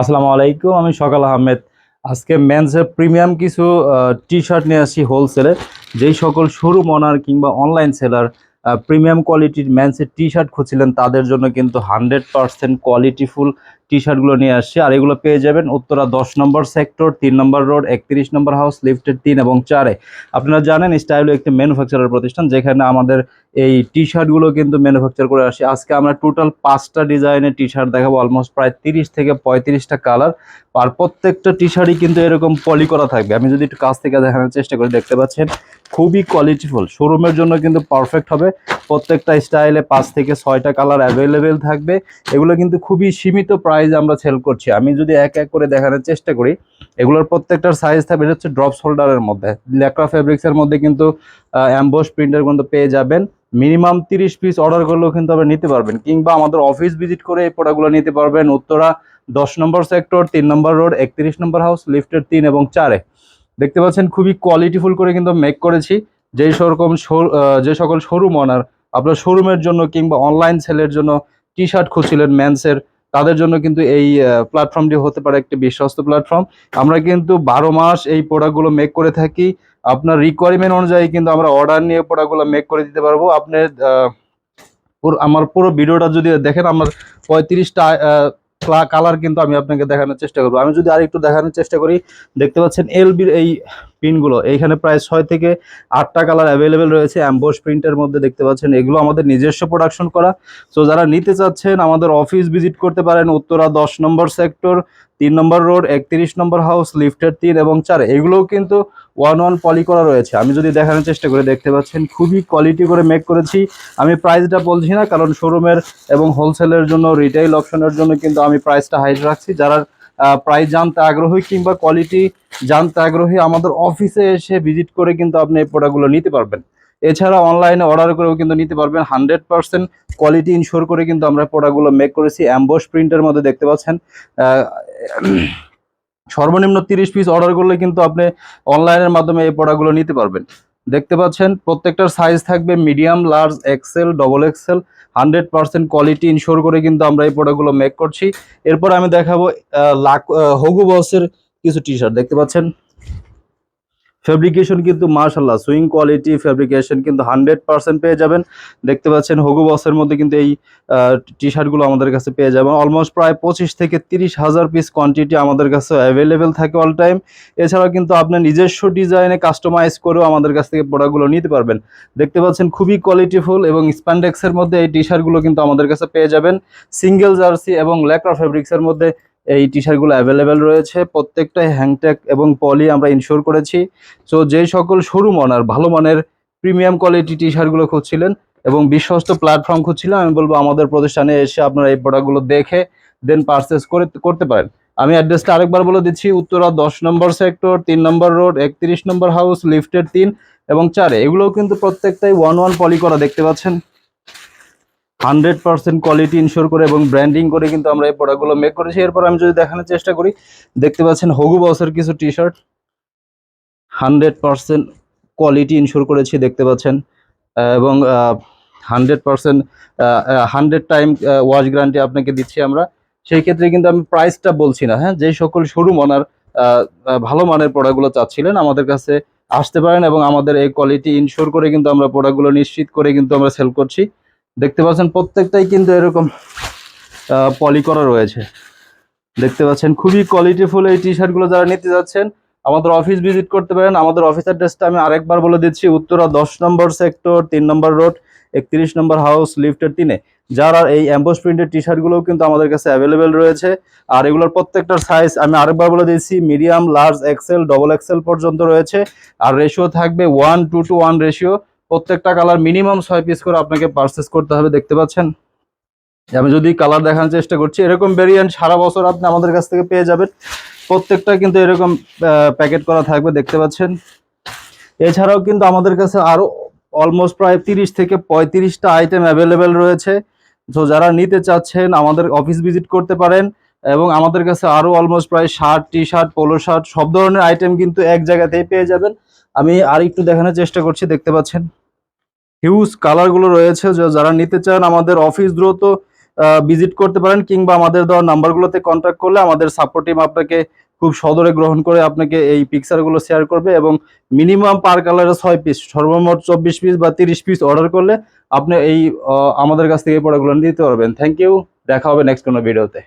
আসসালামু আলাইকুম, আমি সকাল আহমেদ। আজকে মেন্সের প্রিমিয়াম কিছু টি শার্ট নিয়ে আসি হোলসেলে যেই সকল সরু মনার কিংবা অনলাইন সেলার প্রিমিয়াম কোয়ালিটির মেন্সের টি শার্ট খুঁজছিলেন, তাদের জন্য কিন্তু হান্ড্রেড পারসেন্ট কোয়ালিটিফুল টি শার্টগুলো নিয়ে আসছি। আর এগুলো পেয়ে যাবেন উত্তরা দশ নম্বর সেক্টর, তিন নম্বর রোড, একত্রিশ নম্বর হাউস লিফটের তিন এবং চারে। আপনারা জানেন স্টাইলও একটি ম্যানুফ্যাকচারার প্রতিষ্ঠান, যেখানে আমাদের এই টি শার্টগুলো কিন্তু ম্যানুফ্যাকচার করে আসি। আজকে আমরা টোটাল পাঁচটা ডিজাইনের টি শার্ট দেখাবো অলমোস্ট প্রায় তিরিশ থেকে পঁয়ত্রিশটা কালার। আর প্রত্যেকটা টি শার্টই কিন্তু এরকম পলি করা থাকবে। আমি যদি একটু কাছ থেকে দেখানোর চেষ্টা করি, দেখতে পাচ্ছেন, খুবই কোয়ালিটিফুল শোরুমের জন্য কিন্তু পারফেক্ট হবে। প্রত্যেকটা স্টাইলে পাঁচ থেকে ছয়টা কালার অ্যাভেলেবেল থাকবে। এগুলো কিন্তু খুবই সীমিত প্রাইসে আমরা সেল করছি। আমি যদি এক এক করে দেখানোর চেষ্টা করি, এগুলোর প্রত্যেকটার সাইজ থাকবে হচ্ছে ড্রপস হোল্ডারের মধ্যে। লেকরা ফেব্রিক্সের মধ্যে কিন্তু অ্যাম্বোস প্রিন্টের কিন্তু পেয়ে যাবেন। মিনিমাম তিরিশ পিস অর্ডার করলেও কিন্তু আপনি নিতে পারবেন। কিংবা আমাদের অফিস ভিজিট করে এই প্রোডাক্টগুলো নিতে পারবেন উত্তরা দশ নম্বর সেক্টর তিন নম্বর রোড একত্রিশ নম্বর হাউস লিফটের তিন এবং চারে। দেখতে পাচ্ছেন খুবই কোয়ালিটিফুল করে কিন্তু মেক করেছি। যেই সরকম যে সকল শোরুম ওনার আপনার শোরুমের জন্য কিংবা অনলাইন সেলের জন্য টি শার্ট খুঁজছিলেন ম্যান্সের তাদের জন্য কিন্তু এই প্ল্যাটফর্মটি হতে পারে একটি বিশ্বস্ত প্ল্যাটফর্ম আমরা কিন্তু বারো মাস এই প্রোডাক্টগুলো মেক করে থাকি। আপনার রিকোয়ারমেন্ট অনুযায়ী কিন্তু আমরা অর্ডার নিয়ে প্রোডাক্টগুলো মেক করে দিতে পারব। আপনার আমার পুরো ভিডিওটা যদি দেখেন, আমার পঁয়ত্রিশটা কালার কিন্তু আমি আপনাকে দেখানোর চেষ্টা করব। আমি যদি আরেকটু দেখানোর চেষ্টা করি, দেখতে পাচ্ছেন এলবির এই পিনগুলো। এইখানে প্রায় ছয় থেকে আটটা কালার অ্যাভেলেবেল রয়েছে অ্যাম্বোস প্রিন্টের মধ্যে দেখতে পাচ্ছেন। এগুলো আমাদের নিজস্ব প্রোডাকশন করা। সো যারা নিতে চাচ্ছেন, আমাদের অফিস ভিজিট করতে পারেন, উত্তরা দশ নম্বর সেক্টর তিন নম্বর রোড, একত্রিশ নম্বর হাউস লিফটের তিন এবং চার, এগুলোও কিন্তু ওয়ান ওয়ান পলি করা রয়েছে। আমি যদি দেখানোর চেষ্টা করে, দেখতে পাচ্ছেন খুবই কোয়ালিটি করে মেক করেছি। আমি প্রাইসটা বলছি না, কারণ শোরুমের এবং হোলসেলের জন্য রিটেইল অপশনের জন্য কিন্তু আমি প্রাইসটা হাইট রাখছি। যারা প্রাইস জানতে আগ্রহী কিংবা কোয়ালিটি জানতে আগ্রহী, আমাদের অফিসে এসে ভিজিট করে কিন্তু আপনি এই প্রোডাক্টগুলো নিতে পারবেন। এছাড়া অনলাইনে অর্ডার করেও কিন্তু নিতে পারবেন হান্ড্রেড পার্সেন্ট কোয়ালিটি ইনশোর করে কিন্তু আমরা প্রোডাক্টগুলো মেক করেছি। অ্যাম্বোস প্রিন্টের মধ্যে দেখতে পাচ্ছেন। সর্বনিম্ন তিরিশ পিস অর্ডার করলে কিন্তু আপনি অনলাইনের মাধ্যমে এই প্রোডাক্টগুলো নিতে পারবেন। দেখতে পাচ্ছেন, প্রত্যেকটার সাইজ থাকবে medium large XL double XL hundred percent quality ensure করে কিন্তু আমরা এই প্রোডাক্টগুলো মেক করছি। এরপর আমি দেখাবো লাক হগু বসের কিছু টি শার্ট দেখতে পাচ্ছেন? ফেব্রিকেশন কিন্তু মার্শাল্লাহ সুইং কোয়ালিটি ফেব্রিকেশন কিন্তু হান্ড্রেড পার্সেন্ট পেয়ে যাবেন। দেখতে পাচ্ছেন হগু বসের মধ্যে কিন্তু এই টি শার্টগুলো আমাদের কাছে পেয়ে যাবেন। অলমোস্ট প্রায় পঁচিশ থেকে তিরিশ হাজার পিস কোয়ান্টিটি আমাদের কাছে অ্যাভেলেবেল থাকে অল টাইম এছাড়াও কিন্তু আপনার নিজস্ব ডিজাইনে কাস্টমাইজ করেও আমাদের কাছ থেকে প্রোডাক্টগুলো নিতে পারবেন। দেখতে পাচ্ছেন খুবই কোয়ালিটিফুল এবং স্প্যান্ডেক্সের মধ্যে এই টি শার্টগুলো কিন্তু আমাদের কাছে পেয়ে যাবেন। সিঙ্গেল জার্সি এবং ল্যাকরা ফেব্রিক্সের মধ্যে এই টি শার্টগুলো অ্যাভেলেবেল রয়েছে। প্রত্যেকটাই হ্যাংট্যাগ এবং পলি আমরা ইনশোর করেছি। সো যেই সকল শোরুম ওনার ভালো মানের প্রিমিয়াম কোয়ালিটি টি শার্টগুলো খুঁজছিলেন এবং বিশ্বস্ত প্ল্যাটফর্ম খুঁজছিলাম আমি বলব আমাদের প্রতিষ্ঠানে এসে আপনারা এই প্রোডাক্টগুলো দেখে দেন পারচেস করে, করতে পারেন। আমি অ্যাড্রেসটা আরেকবার বলে দিচ্ছি, উত্তরা দশ নম্বর সেক্টর তিন নম্বর রোড একত্রিশ নম্বর হাউস লিফটের তিন এবং চারে। এগুলোও কিন্তু প্রত্যেকটাই ওয়ান ওয়ান পলি করা দেখতে পাচ্ছেন। হান্ড্রেড পার্সেন্ট কোয়ালিটি ইনশোর করে এবং ব্র্যান্ডিং করে কিন্তু আমরা এই প্রোডাক্টগুলো মেক করেছি। এরপর আমি যদি দেখানোর চেষ্টা করি দেখতে পাচ্ছেন হগু বসের কিছু T shirt hundred percent quality ensure করেছি দেখতে পাচ্ছেন। এবং hundred percent hundred time wash guarantee আপনাকে দিচ্ছি আমরা। সেই ক্ষেত্রে কিন্তু আমি প্রাইসটা বলছি না হ্যাঁ? যে সকল আহ, আহ, ভালো মানের প্রোডাক্টগুলো চাচ্ছিলেন আমাদের কাছে আসতে পারেন এবং আমাদের এই কোয়ালিটি ইনশোর করে কিন্তু আমরা প্রোডাক্টগুলো নিশ্চিত করে কিন্তু আমরা সেল করছি। দেখতে পাচ্ছেন প্রত্যেকটাই কিন্তু এরকম পলি করা রয়েছে। দেখতে পাচ্ছেন খুবই কোয়ালিটিফুল এই টি শার্টগুলো যারা নিতে যাচ্ছেন, আমাদের অফিস ভিজিট করতে পারেন। আমাদের অফিস অ্যাড্রেসটা আমি আরেকবার বলে দিচ্ছি, উত্তরা দশ নম্বর সেক্টর তিন নম্বর রোড একত্রিশ নম্বর হাউস লিফটের তিনে। যারা এই অ্যাম্বোস প্রিন্টের টি শার্টগুলোও কিন্তু আমাদের কাছে অ্যাভেলেবেল রয়েছে। আর এগুলোর প্রত্যেকটার সাইজ আমি আরেকবার বলে দিচ্ছি medium large XL double XL পর্যন্ত রয়েছে। আর রেশিও থাকবে one two two one ratio প্রত্যেকটা কালার মিনিমাম ছয় পিস করে আপনাকে পারচেস করতে হবে, দেখতে পাচ্ছেন? আমি যদি কালার দেখানোর চেষ্টা করছি, এরকম ভেরিয়েন্ট সারা বছর আপনি আমাদের কাছ থেকে পেয়ে যাবেন। প্রত্যেকটা কিন্তু এরকম প্যাকেট করা থাকবে, দেখতে পাচ্ছেন? এছাড়াও কিন্তু আমাদের কাছে আরও অলমোস্ট প্রায় তিরিশ থেকে পঁয়ত্রিশটা আইটেম অ্যাভেলেবেল রয়েছে। তো যারা নিতে চাচ্ছেন, আমাদের অফিস ভিজিট করতে পারেন এবং আমাদের কাছে আরও অলমোস্ট প্রায় shirt T shirt polo shirt, সব ধরনের আইটেম কিন্তু এক জায়গাতেই পেয়ে যাবেন। আমি আর একটু দেখানোর চেষ্টা করছি, দেখতে পাচ্ছেন? হিউজ কালারগুলো রয়েছে যারা নিতে চান আমাদের অফিস দ্রুত ভিজিট করতে পারেন, কিংবা আমাদের দেওয়া নাম্বারগুলোতে কন্ট্যাক্ট করলে আমাদের সাপোর্ট টিম আপনাকে খুব সদরে গ্রহণ করে আপনাকে এই পিকচারগুলো শেয়ার করবে এবং মিনিমাম পার কালারে ছয় পিস সর্বমোট চব্বিশ পিস বা তিরিশ পিস অর্ডার করলে আপনি এই আমাদের কাছ থেকে এই প্রোডাক্টগুলো নিতে পারবেন। থ্যাংক ইউ দেখা হবে নেক্সট কোনো ভিডিওতে